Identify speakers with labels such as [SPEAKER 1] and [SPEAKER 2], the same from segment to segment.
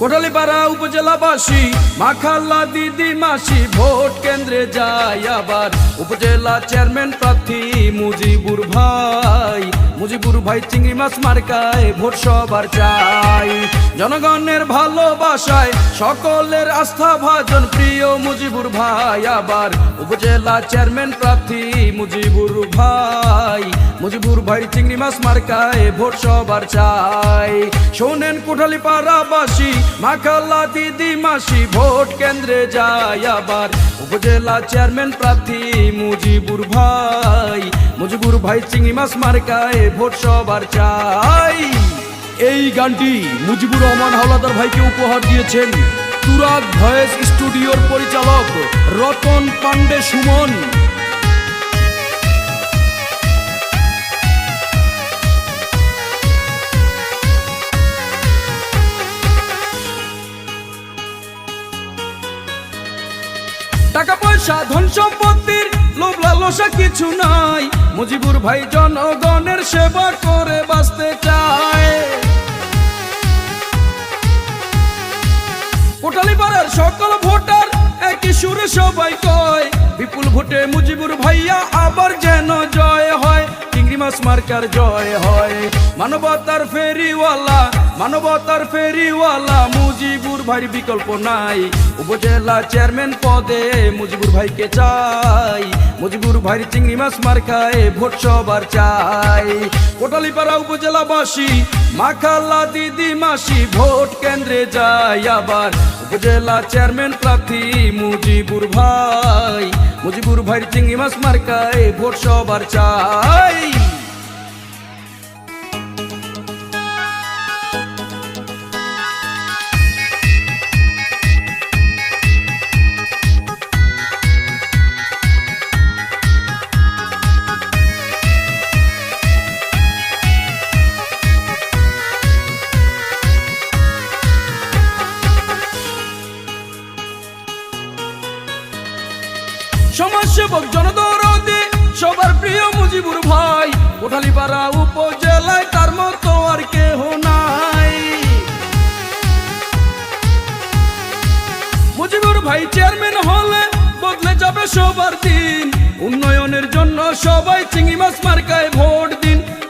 [SPEAKER 1] কোটালীপাড়া উপজেলাবাসী, মাখাল্লা দিদি মাসি, ভোট কেন্দ্রে যায় আবার। উপজেলা চেয়ারম্যান প্রার্থী মুজিবুর ভাই মুজিবুর ভাই চিংড়ি মাছ মার্কায় ভোট সবার চাই। জনগণের ভালোবাসায় সকলের আস্থা ভাজন প্রিয় মুজিবুর ভাই আবার উপজেলা চেয়ারম্যান প্রার্থী মুজিবুর ভাই। মুজিবুর ভাই চিংড়ি মাছ মার্কায় ভোট সবার চাই। শোনেন কোঠালি পাড়াবাসী মাখাল্লা দিদি মাসি, ভোট কেন্দ্রে যায় আবার উপজেলা চেয়ারম্যান প্রার্থী মুজিবুর ভাই। মুজিবুর ভাই চিংড়ি মাছ মার্কায় ভোট সবার চাই। এই গানটি মুজিবুর রহমান হাওলাদার ভাইকে উপহার দিয়েছেন তুরাগ ভয়েস স্টুডিওর পরিচালক রতন পান্ডে সুমন। টাকা পয়সা, ধন সম্পত্তির লোভ লালসা কিছু নাই। মুজিবুর ভাই জনগণের সেবা করে বাঁচতে চায়। সবাই কয়, বিপুল ভোটে মুজিবুর ভাইয়া আবার যেন জয় হয়। চিংড়ি মাছ মার্কার জয় হয়। মানবতার ফেরিওয়ালা মানবতার ফেরিওয়ালা, মুজিবুর ভাইয়ের বিকল্প নাই। উপজেলা চেয়ারম্যান পদে মুজিবুর ভাইকে চাই। মুজিবুর ভাইয়ের চিংড়ি মাছ মার্কায় ভোট সবার চাই। কোটালীপাড়া উপজেলাবাসী, মাখালা দিদি মাসি ভোট কেন্দ্রে যায় আবার উপজেলা চেয়ারম্যান প্রার্থী মুজিবুর ভাই। মুজিবুর ভাইয়ের চিংড়ি মাছ মার্কায় ভোট সবার চাই। জনদরদে সবার প্রিয় মুজিবুর ভাই। কোঠালিপাড়া উপজেলায় তার মতো আর কেহ নাই। মুজিবুর ভাই চেয়ারম্যান হলে বদলে যাবে সবার দিন। উন্নয়নের জন্য সবাই চিংড়ি মাছ মার্কায় ভোট দিন।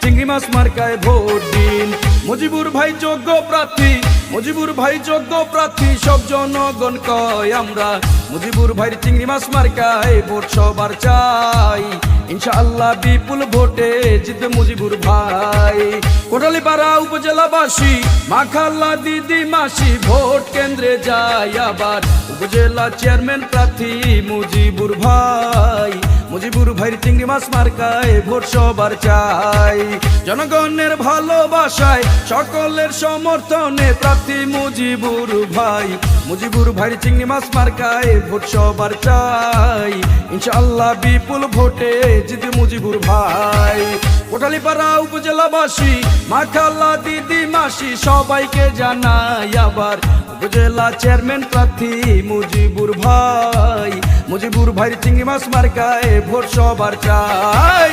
[SPEAKER 1] চিংড়ি মাছ মার্কায় ভোট দিন। মুজিবুর ভাই যোগ্য প্রার্থী, মুজিবুর ভাই যোগ্য প্রার্থী, সব জনগণ কয় আমরা। মুজিবুর ভাইয়ের চিংড়ি মাছ মার্কায় ভোট সবার চাই। ইনশাআল্লাহ বিপুল ভোটে জিতবে মুজিবুর ভাই। কোটালীপাড়া উপজেলাবাসী, মাখাল্লা দিদি মাসি, ভোট কেন্দ্রে যায় আবার। উপজেলা চেয়ারম্যান প্রার্থী মুজিবুর ভাই। মুজিবুর ভাইয়ের চিংড়ি মাছ মার্কায় ভোট সবার চাই। জনগণের ভালোবাসায়, সকলের সমর্থনে প্রার্থী মুজিবুর ভাই। মুজিবুর ভাইয়ের চিংড়ি মাছ মার্কায় ভোট সবার চাই। ইনশাআল্লাহ বিপুল ভোটে জিতে মুজিবুর ভাই। কোটালীপাড়া উপজেলাবাসী মাখাল্লা দিদি মাসি, সবাইকে জানাই আবার। উপজেলা চেয়ারম্যান প্রার্থী মুজিবুর ভাই। মুজিবুর ভাইয়ের চিংড়ি মাছ মার্কায় ভোট সবার চাই।